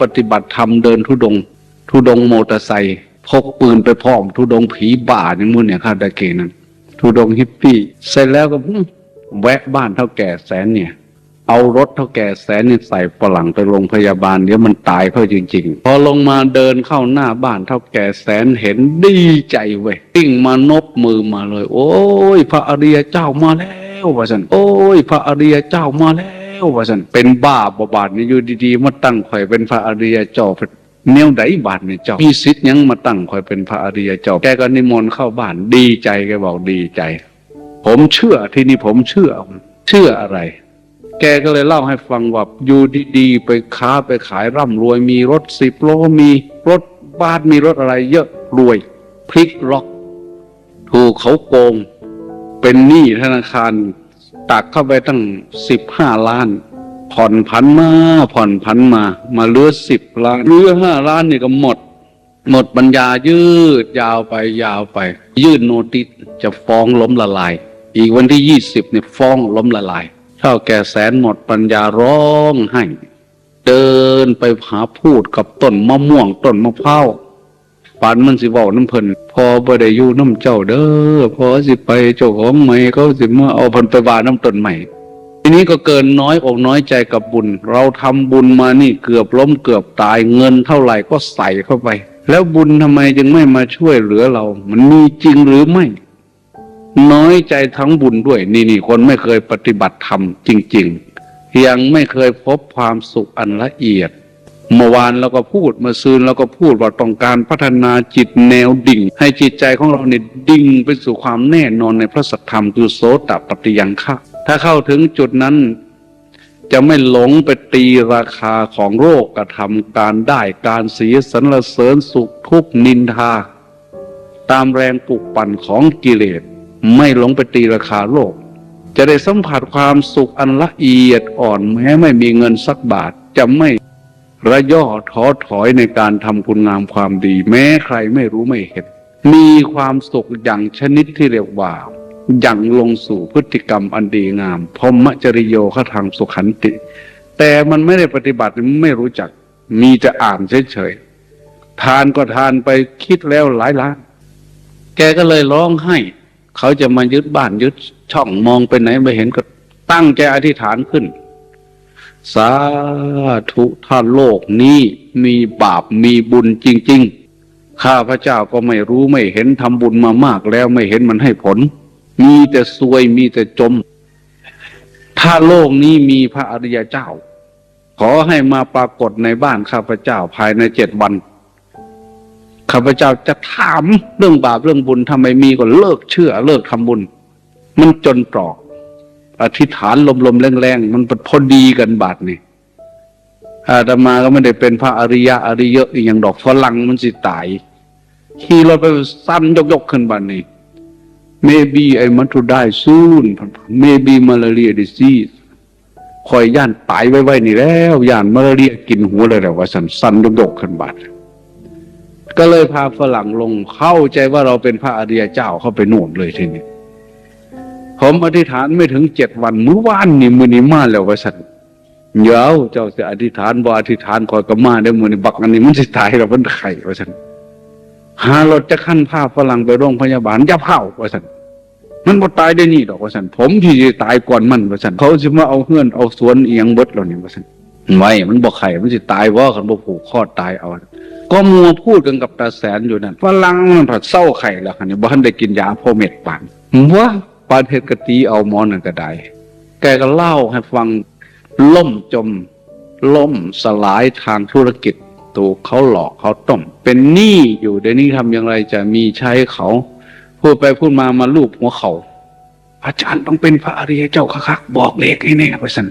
ปฏิบัติธรรมเดินทุดง ทุดงมอเตอร์ไซค์พกปืนไปพร้อม ทุดงผีบ้าอย่างมุ่นเนี่ยข้าตะเกนั้น ทุดงฮิปปี้ เสร็จแล้วก็แวะบ้านเท่าแก่แสนเนี่ย เอารถเท่าแก่แสนนี่ใส่ฝรั่งไปโรงพยาบาลเดี๋ยวมันตายเข้าจริง ๆ พอลงมาเดินเข้าหน้าบ้านเท่าแก่แสนเห็นดีใจเว้ยติ้งมานบมือมาเลย โอ้ย พระอริยเจ้ามาแล้วว่าสันโอ้ย พระอริยเจ้ามาแล้ว ว่าสันเป็นบ้าบบาดนี่อยู่ดีๆมาตั้งข่อยเป็นพระอริยเจ้าแนวไหนบาดนี่เจ้ามีสิทธิ์ยังมาตั้งข่อยเป็นพระอริยเจ้าแกก็นิมนต์เข้าบ้านดีใจแกบอกดีใจ ผมเชื่อที่นี่ผมเชื่อเชื่ออะไร แกก็เลยเล่าให้ฟังว่าอยู่ดีๆไปค้าไปขายร่ำรวยมีรถสิบโลมีรถบ้านมีรถอะไร เยอะรวยพลิกล็อก ถูกเขาโกง เป็นหนี้ธนาคาร ตักเข้าไปตั้งสิบห้าล้าน ผ่อนพันมา ผ่อนพันมา มาเหลือสิบล้านเหลือห้าล้านนี่ก็หมด หมดปัญญายืดยาวไปยาวไป ยื่นโนติสจะฟ้องล้มละลาย อีกวันที่ยี่สิบเนี่ยฟ้องล้มละลายเท่าแก่แสนหมดปัญญาร้องไห้เดินไปหาพูดกับต้นมะม่วงต้นมะพร้าว ปานมันสิเว้าน้ำเพิ่นพอบ่ได้อยู่น้ำเจ้าเด้อพอสิไปเจ้าของใหม่เขาสิมาเอาเพิ่นไปว่าน้ำต้นใหม่ทีนี้ก็เกินน้อยอกน้อยใจกับบุญ เราทำบุญมานี่เกือบล้มเกือบตายเงินเท่าไหร่ก็ใส่เข้าไป แล้วบุญทำไมจึงไม่มาช่วยเหลือเรา มันมีจริงหรือไม่ น้อยใจทั้งบุญด้วย นี่นี่คนไม่เคยปฏิบัติธรรมจริง ๆ ยังไม่เคยพบความสุขอันละเอียด เมื่อวานเราก็พูดเมื่อซืนเราก็พูดว่าต้องการพัฒนาจิตแนวดิ่ง ให้จิตใจของเราเนี่ยดิ่งไปสู่ความแน่นอนในพระสัทธรรมคือโสตปฏิยังคะถ้าเข้าถึงจุดนั้น จะไม่หลงไปตีราคาของโรคกระทำการได้การเสียสรรเสริญสุขทุกนินทา ตามแรงปลุกปั่นของกิเลส ไม่หลงไปตีราคาโลก จะได้สัมผัสความสุขอันละเอียดอ่อนแม้ไม่มีเงินสักบาทจะไม่ ระย่อท้อถอยในการทำคุณงามความดี แม้ใครไม่รู้ไม่เห็น มีความสุขอย่างชนิดที่เรียกว่าอย่างลงสู่พฤติกรรมอันดีงามพรมจริโยขทางสุขันติ แต่มันไม่ได้ปฏิบัติไม่รู้จัก มีจะอ่านเฉยๆทานก็ทานไปคิดแล้วหลายล้านแกก็เลยร้องไห้ เขาจะมายึดบ้านยึดช่องมองไปไหนไม่เห็นก็ตั้งแกอธิษฐานขึ้น สาธุถ้าโลกนี้มีบาปมีบุญจริง ๆ ข้าพระเจ้าก็ไม่รู้ไม่เห็นทำบุญมามากแล้วไม่เห็นมันให้ผล มีแต่ซวยมีแต่จม ถ้าโลกนี้มีพระอริยเจ้า ขอให้มาปรากฏในบ้านข้าพเจ้าภายในเจ็ดวันข้าพเจ้าจะถามเรื่องบาปเรื่องบุญทำไมมีก็เลิกเชื่อ เลิกทำบุญ มันจนตรอก อธิษฐานลมๆแรงๆมันพอดีกันบาทนี่อาตมาก็ไม่ได้เป็นพระอริยะอริยะอีกอย่างดอกฝรั่งมันสิตายขี่รถไปสั้นยกๆขึ้นบาทนี่ maybe I want to die soon maybe malaria disease คอยย่านตายไว้ๆนี่แล้วย่านมาลาเรียกินหัวเลยแหละว่าสันสันยกๆขึ้นบาทก็เลยพาฝรั่งลงเข้าใจว่าเราเป็นพระอริยเจ้าเข้าไปโน่นเลยทีนี้ ผมอธิษฐานไม่ถึงเจ็ดวันมื้อวานนี่มือนี้มาแล้วว่าสันเดี๋ยวเจ้าจะอธิษฐานบ่อธิษฐานคอยก็มาได้มือนี้บักอันนี้มันสิตายแล้วมันไข่ว่าสันหารถจะขั้นพาฝรั่งไปโรงพยาบาลจะเผาว่าสันมันบ่ตายได้นี่ดอกว่าสันผมที่จะตายก่อนมันว่าสันเขาจะมาเอาเฮือนเอาสวนเอียงเบิดเราเนี่ยว่าสันไว้มันบอกไข่มันสิตายว่าคันบ่ผูกคอตายเอา ก็มัวพูดกันกับตาแสนอยู่นั่นฝรั่งมันผัดเศร้าไข่แล้วคันนี้บ่ทันได้กินยาพ่อเม็ดปานว่า ปานเพชรกะตีเอาหมอนั่นก็ได้ แกก็เล่าให้ฟังล่มจม ล่มสลายทางธุรกิจตัวเขาหลอกเขาต้ม เป็นหนี้อยู่เดี๋ยวนี้ทำอย่างไรจะมีใช้เขา พูดไปพูดมามาลูบหัวเขาอาจารย์ต้องเป็นพระอริยเจ้าคักๆบอกเลขให้แน่ไปสัน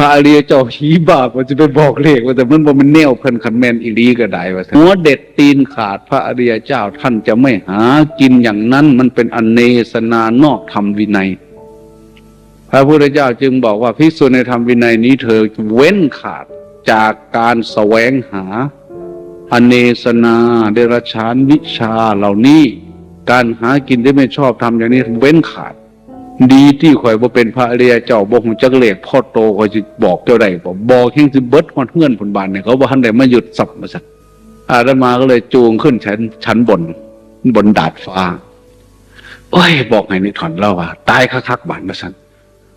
พระอริยเจ้าผีบาปว่าจะไปบอกเลขว่าแต่มันบ่มันแนวเพิ่นคันแมนอีหลีก็ได้ว่าหัวเด็ดตีนขาดพระอริยเจ้าท่านจะไม่หากินอย่างนั้นมันเป็นอเนสนานอกธรรมวินัย พระพุทธเจ้าจึงบอกว่าภิกษุในธรรมวินัยนี้เธอเว้นขาดจากการแสวงหา อเนสนาเดรัจฉานวิชาเหล่านี้ การหากินที่ไม่ชอบทำอย่างนี้เว้นขาด ดีที่ข่อยบ่เป็นพระอริยเจ้าบ่ฮู้จักเลขพ่อโตข่อยสิบอกเจ้าได้บ่บอกเฮงสิเบิดฮอดเฮือนผลบานเนี่ยเขาบ่ทันได้มาหยุดสับมาซั่นอาตมาก็เลยจูงขึ้นชั้นชั้นบน บนดาดฟ้าโอ้ย บอกให้นิทอนเล่าว่า ตายคักๆบานมาซั่น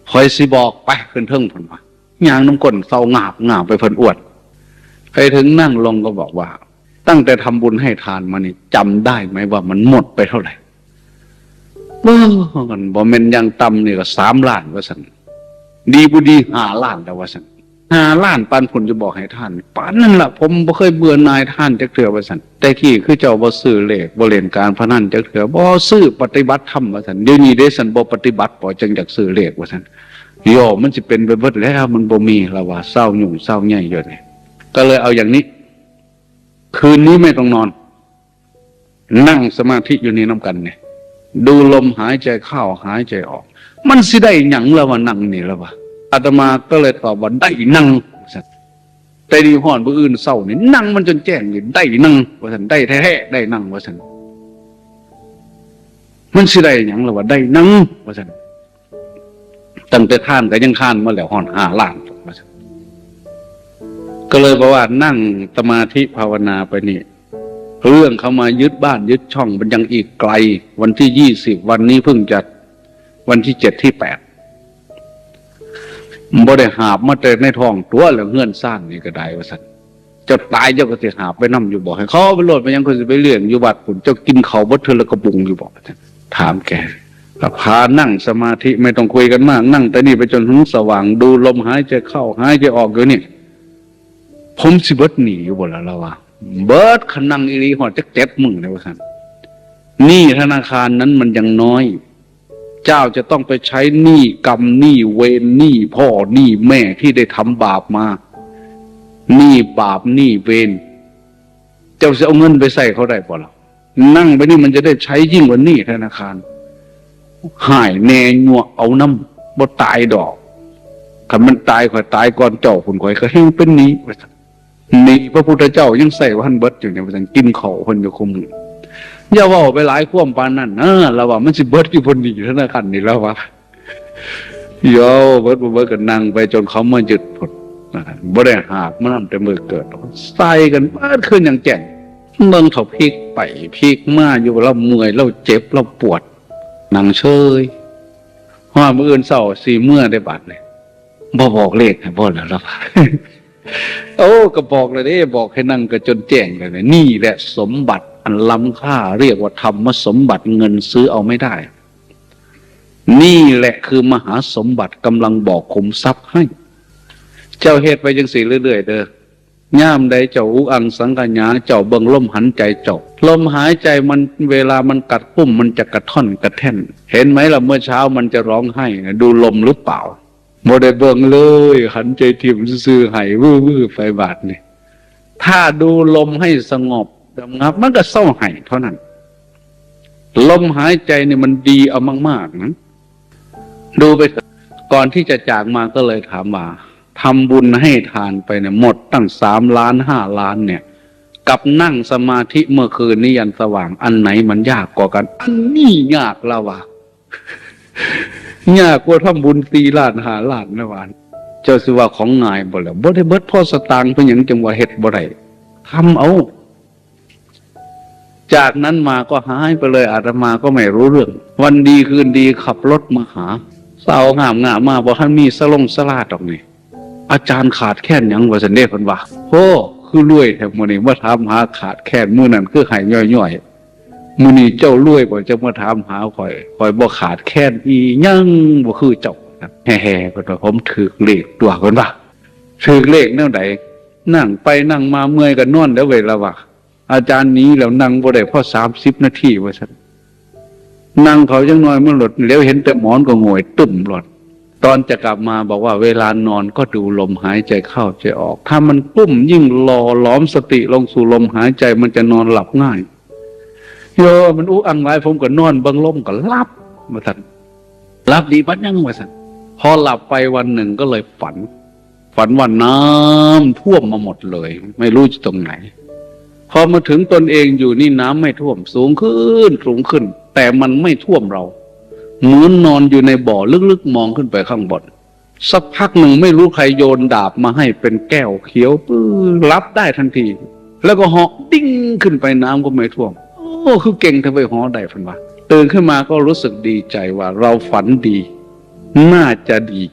ข่อยสิบอกไปขึ้นเทิงผลว่ายางน้ำก้นเศร้างาบงาบไปเพิ่นอวดไปถึงนั่งลงก็บอกว่า ตั้งแต่ทำบุญให้ทานมานี่จำได้ไหมว่ามันหมดไปเท่าไหร่ บ่กันบ่แม่นอยังต่ำนี่ก็สามล้านว่าซั่นดีบ่ดีห้าล้านแล้วว่าซั่นห้าล้านปานผลจะบอกให้ท่านปานนั่นล่ะผมบ่เคยเบื่อนายท่านจักเทื่อว่าซั่นแต่กี้คือเจ้าบ่ซื้อเลขบ่เล่นการพนันจักเทื่อบ่ซื้อปฏิบัติธรรมว่าซั่นเดี๋ยวนี้เด้ซั่นบ่ปฏิบัติบ่จังอยากซื้อเลขว่าซั่นโยมันสิเป็นไปเบิดแล้วมันบ่มีล้วว่าเศร้าหยุ่งเศร้าใหญ่อยู่นี่ก็เลยเอาอย่างนี้ คืนนี้ไม่ต้องนอน นั่งสมาธิอยู่ในี่นํกันเนี่ย ดูลมหายใจเข้าหายใจออก มันสิได้หยังแล้วว่านั่งนี่แล้ววะอาตมาก็เลยตอบว่าได้นั่งแต่ดีห่อนผู้อื่นเศร้านี่นั่งมันจนแจ้งนี่ได้นั่งว่าสันได้แท้ๆได้นั่งว่าสันมันสิได้หยังแล้วว่าได้นั่งว่าสันตั้งแต่ท่านก็ยังข้านมาแล้วห่อนห้าล้านว่าซั่นก็เลยบอกว่านั่งสมาธิภาวนาไปนี่ เรื่องเขามายึดบ้านยึดช่องมันยังอีกไกล วันที่ยี่สิบวันนี้เพิ่งจะวันที่เจ็ดที่แปดบ่ได้หาบมาแต่ในท้องตัวแล้วเงื่อนสร้างนี่ก็ได้ว่าสันเจ้าตายเจ้าก็สิหาบไปนํอยู่บอกให้เขาไปโหลดไปยังคนสิไปเลี้ยงอยู่บัดผุนเจ้ากินเขาบ่เธอแล้วก็บุงอยู่บอกว่ถามแกพานั่งสมาธิไม่ต้องคุยกันมาก นั่งแต่นี่ไปจนถึงสว่างดูลมหายใจเข้าหายใจออกอยู่นี่ผมสิบดหนีอยู่บ่แล้วละว่า เบิดขนังอีรีหอดจักเจ็ดมึงเลยว่าสันหนี้ธนาคารนั้นมันยังน้อย เจ้าจะต้องไปใช้หนี้กรรมหนี้เวรหนี้พ่อหนี้แม่ที่ได้ทำบาปมาหนี้บาปหนี้เวรเจ้าจะเอาเงินไปใส่เขาได้ป่ล่ะนั่งไปนี่มันจะได้ใช้ยิ่งกว่าหนี้ธนาคารหายแน่งัวเอาน้ำบ่ตายดอกคันมันตายข่อยตายก่อนเจ้าคุณข่อยก็เฮงเป็นหนี้ นี่พระพุทธเจ้ายังใส่วันเบิดอยู่เนี่ยมันกินเขาคนอยู่คุมอย่าว่าไปหลายข่วมปานนั่นเออเราว่ามันสิเบิดอยู่บนนี้ธนาคารนี่แล้ววะโยเบิดบ่เบิดกันนั่งไปจนเขามาหยุดผลนะครับบ่ได้หากมันนำแต่มือเกิดใส่กันเบิดขึ้นอย่างแจ่งเมืองเขาพลิกไปพลิกมาอยู่เราเมื่อยเราเจ็บเราปวดนั่งเฉยว่ามืออื่นเศร้าสี่เมื่อได้บาดเลยบ่บอกเลขให้บ่แล้วล่ะ โอ้ก็บอกเลยเด้บอกให้นั่งก็จนแจ้งเลยนะนี่แหละสมบัติอันล้ำค่า เรียกว่าธรรมสมบัติเงินซื้อเอาไม่ได้ นี่แหละคือมหาสมบัติกำลังบอกขุมทรัพย์ให้ เจ้าเหตุไปจังสีเรื่อย ๆ เด้อย่ามใดเจ้าอุอังสังกัญญาเจ้าเบิงลมหันใจเจ้าลมหายใจมันเวลามันกัดกุ้มมันจะกระท่อนกระแท่น เห็นไหมล่ะเมื่อเช้ามันจะร้องไห้ดูลมหรือเปล่า โมได้เบิ่งเลยหันใจทิมซื่อๆให้วื้อวื้อไฟบาทนี่ถ้าดูลมให้สงบระงับ มันก็เศร้าให้เท่านั้น ลมหายใจเนี่ยมันดีเอามากๆนะดูไปก่อนที่จะจากมาก็เลยถามว่าทำบุญให้ทานไปเนี่ยหมดตั้งสามล้านห้าล้านเนี่ย กับนั่งสมาธิเมื่อคืนนี้ยันสว่างอันไหนมันยากกว่ากัน อันนี้ยากละวะ ยากกว่าทำบุญตีล้านหาล้านนะวาน เจ้าสิว่าของง่ายบ่แล้วบ่ได้เบิดพ่อสตางค์เพิ่นหยังจังว่าเฮ็ดบ่ได้ทำเอา จากนั้นมาก็หายไปเลยอาตมาก็ไม่รู้เรื่อง วันดีคืนดีขับรถมาหาสาวงามงามมาบอกท่านมีสลงสลาดออกนี่อาจารย์ขาดแค่นยังว่าสันเด้เพิ่นว่าโอ้คือรวยแถวมื้อนี้มาถามหาขาดแค่นมื้อนั้นคือหายย่อยๆ มือนี้เจ้ารวยบ่จะมาถามหาข่อยข่อยบ่ขาดแค้นอียังบ่คือเจ้าครับแฮ่ๆเพิ่นว่าผมถูกเลขตัวเพิ่นว่าถูกเลขแนวใดนั่งไปนั่งมาเมื่อยก็นอนแล้วเวลาว่าอาจารย์นี้แล้วนั่งบ่ได้พอ30นาทีว่าซั่นนั่งเขาจังน้อยมันหลดแล้วเห็นแต่หมอนก็โงอยตึ้มหลดตอนจะกลับมาบอกว่าเวลานอนก็ดูลมหายใจเข้าใจออก ถ้ามันกุ้มยิ่งรอล้อมสติลงสู่ลมหายใจมันจะนอนหลับง่าย โยมันอู้อังไรผมก็นอนเบังลมก็หลับมาสันหลับดีปัดยังมาสันพอหลับไปวันหนึ่งก็เลยฝัน ฝันว่าน้ำท่วมมาหมดเลย ไม่รู้จะตรงไหน พอมาถึงตนเองอยู่นี่น้ำไม่ท่วมสูงขึ้นสูงขึ้น แต่มันไม่ท่วมเราเหมือนนอนอยู่ในบ่อลึกๆมองขึ้นไปข้างบนสักพักหนึ่งไม่รู้ใครโยนดาบมาให้เป็นแก้วเขียวปื้อรับได้ทันที แล้วก็เหาะดิ้งขึ้นไปน้ำก็ไม่ท่วม คือเก่งทำไมหาะได้พันวะตื่นขึ้นมาก็รู้สึกดีใจว่า เราฝันดี น่าจะดี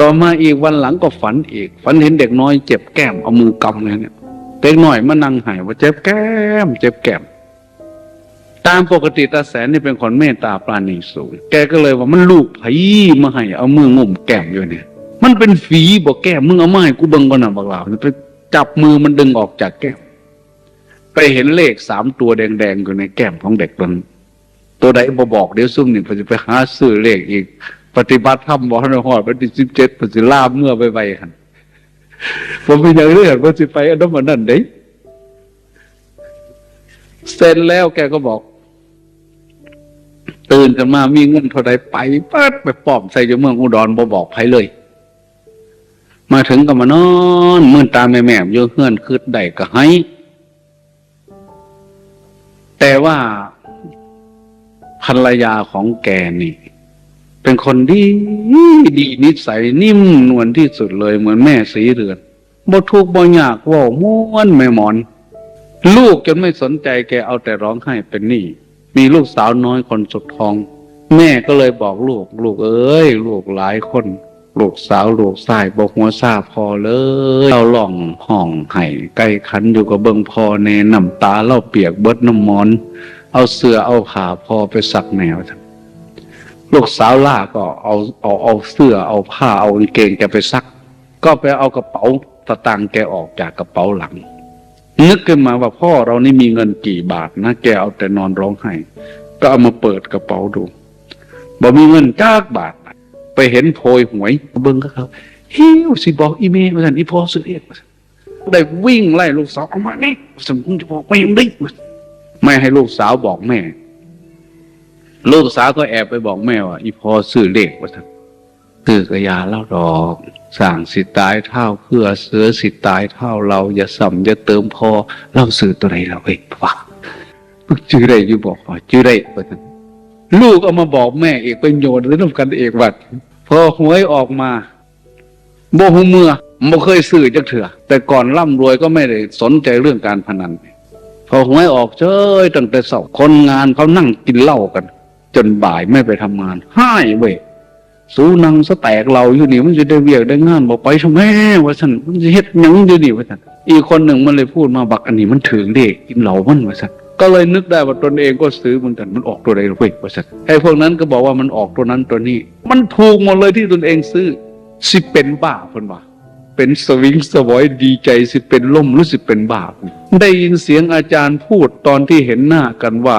ต่อมาอีกวันหลังก็ฝันอีก ฝันเห็นเด็กน้อยเจ็บแก้มเอามือกำเลยเนี่ยเด็กน้อยมานั่งหายว่าเจ็บแก้ม เจ็บแก้ม ตามปกติตาแสนนี่เป็นคนเมตตาปราณีสูงแกก็เลยว่ามันลูกไผมาให้เอามืองุ่มแก้มอยู่เนี่ย มันเป็นฝีบอกแก้มมึงเอามาให้กูเบิ่งก่อนนะบักหลาไปจับมือมันดึงออกจากแก้ม ไปเห็นเลขสามตัวแดงๆอยู่ในแก้มของเด็กตัวนตัวใดบอบอกเดี๋ยวซุ่มหนี่ผมจะไปหาซื้อเลขอีก ปฏิบัติธรรมบอกให้หอดวันที่สิบเจ็ดผมจะล่าเมื่อไปไปหันผมเป็นอย่างเรื่องว่าจะไปอันนั้นมันนั่นเด้เสร็จแล้วแกก็บอก ตื่นกันมามีเงินเท่าใดไปปิดไปปลอมใส่อยู่เมืองอุดรบ่บอกไผเลย มาถึงก็มานอนมื่นตาแม่แม่ๆอยู่เฮือนคืดได้ก็ให้ แต่ว่าภรรยาของแกนี่ เป็นคนดีดีนิสัยนิ่มนวลที่สุดเลยเหมือนแม่สีเรือนบ่ทุกบ่ยากว่าม้วนแม่หมอน ลูกจนไม่สนใจแกเอาแต่ร้องไห้เป็นหนี้มีลูกสาวน้อยคนสุดท้อง แม่ก็เลยบอกลูก ลูกเอ้ย ลูกหลายคน ลูกสาวลูกชายบอกหัวซาพอเลยเราล่องห้องไห้ใกล้คันอยู่กับเบิงพอแนน้ำตาเล่าเปียกเบิดน้ำมอน เอาเสื้อเอาผ้าพอไปสักแนวลูกสาวล่าก็เอาเอาเอาเสื้อเอาผ้าเอาเกงแกไปซัก ก็ไปเอากระเป๋าตะตังแกออกจากกระเป๋าหลัง นึกขึ้นมาว่าพ่อเรานี่มีเงินกี่บาทนะแกเอาแต่นอนร้องไห้ก็เอามาเปิดกระเป๋าดูบอกมีเงินจ้ากบาท ไปเห็นโพยหวยเบิ้งก็เขาฮิวสิบอกอีเมลมาสันอีพอซื้อเองว่าซั่นได้วิ่งไล่ลูกสาวออกมานี่สมคุณจะบอกไม่ยังได้ไม่ให้ลูกสาวบอกแม่ ลูกสาวก็แอบไปบอกแม่ว่าอีพอซื้อเลขว่าสันตือกระยาเล่าดอกสั่งสิตายเท่าเพื่อเสือสิตายเท่าเรา อย่าสัมอย่าเติมพอเล่าซื้อตัวไหนเราเองวะจื้อได้อยู่บอกว่าจื้อได้ว่าน ลูกเอามาบอกแม่เอกเป็นโยนหรือน้ำกันเอกวัดพอหวยออกมาโบหูเมื่อบ่เคยซื้อจักเถื่อ แต่ก่อนร่ำรวยก็ไม่ได้สนใจเรื่องการพนัน พอหวยออกเจ้ยตั้งแต่เสาคนงานเขานั่งกินเหล้ากัน จนบ่ายไม่ไปทำงานห้ายเว้ยสู้นังสแตกเราอยู่นี่มันจะได้เวียกได้งานบอกไปทำไมว่าฉันมันจะเฮ็ดยังอยู่นี่ว่าฉันอีกคนหนึ่งมันเลยพูดมาบักอันนี้มันถึงเด็กกินเหล้ามันว่าฉัน ก็เลยนึกได้ว่าตนเองก็ซื้อเหมือนกันมันออกตัวใดเว้ยว่าสัตว์ไอ้พวกนั้นก็บอกว่ามันออกตัวนั้นตัวนี้ มันถูกหมดเลยที่ตนเองซื้อ สิเป็นบ้าเพิ่นว่าเป็นสวิงสวอยดีใจสิเป็นล่มรู้สึกเป็นบ้าได้ยินเสียงอาจารย์พูดตอนที่เห็นหน้ากันว่า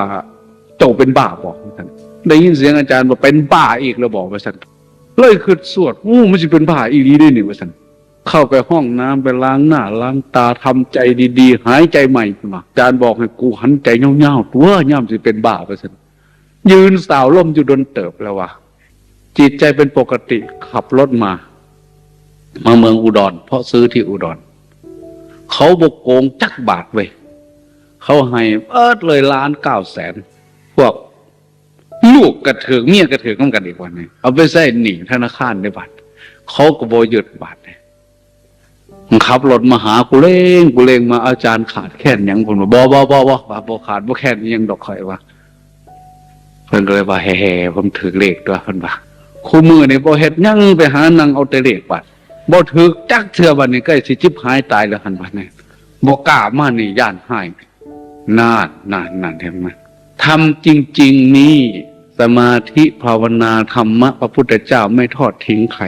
เจ้าเป็นบ้าบอกท่านได้ยินเสียงอาจารย์ว่าเป็นบ้าอีกแล้วบอกว่าสันเลยคือสวดอู้มันจะเป็นบ้าอีกดีได้หนิว่าสัน เข้าไปห้องน้ำไปล้างหน้า ล้างตาทำใจดีๆ หายใจใหม่ขึ้นมาอาจารย์บอกให้กูหันใจเงาๆตัวย่ำสิเป็นบ้าไปสิยืนสาวล่มอยู่ดนเติบแล้ววะจิตใจเป็นปกติขับรถมา มาเมืองอุดร เพราะซื้อที่อุดร เขาบกโกงจักบาทเว้ยเขาให้เปิดเลยล้านเก้าแสนพวกลูกกระเถืองเมียกระเถืองกันอีกวันหนึงเอาไปใส่หนีธนาคารในบัตรเขาก็บหยุดบัตร ขับรถมาหากูเล่งกูเล่งมาอาจารย์ขาดแค่นยังผมว่าบ่บ่บ่บ่ว่าบ่ขาดบ่แค่นยังดอกข่อยว่าเพิ่นก็เลยว่าแฮ่ๆผมถือเลขตัวเพิ่นว่าคู่มือนี่บ่เฮ็ดยังไปหานั่งเอาแต่เลขบัดบ่ถือจักเทื่อบัดนี้ใกล้สิจิบหายตายแล้วหั่นบัดนี้บ่กล้ามานี่ย่านหายนานนานนานเห็นไหมทำจริง ๆ นี่สมาธิภาวนาธรรมะพระพุทธเจ้าไม่ทอดทิ้งใคร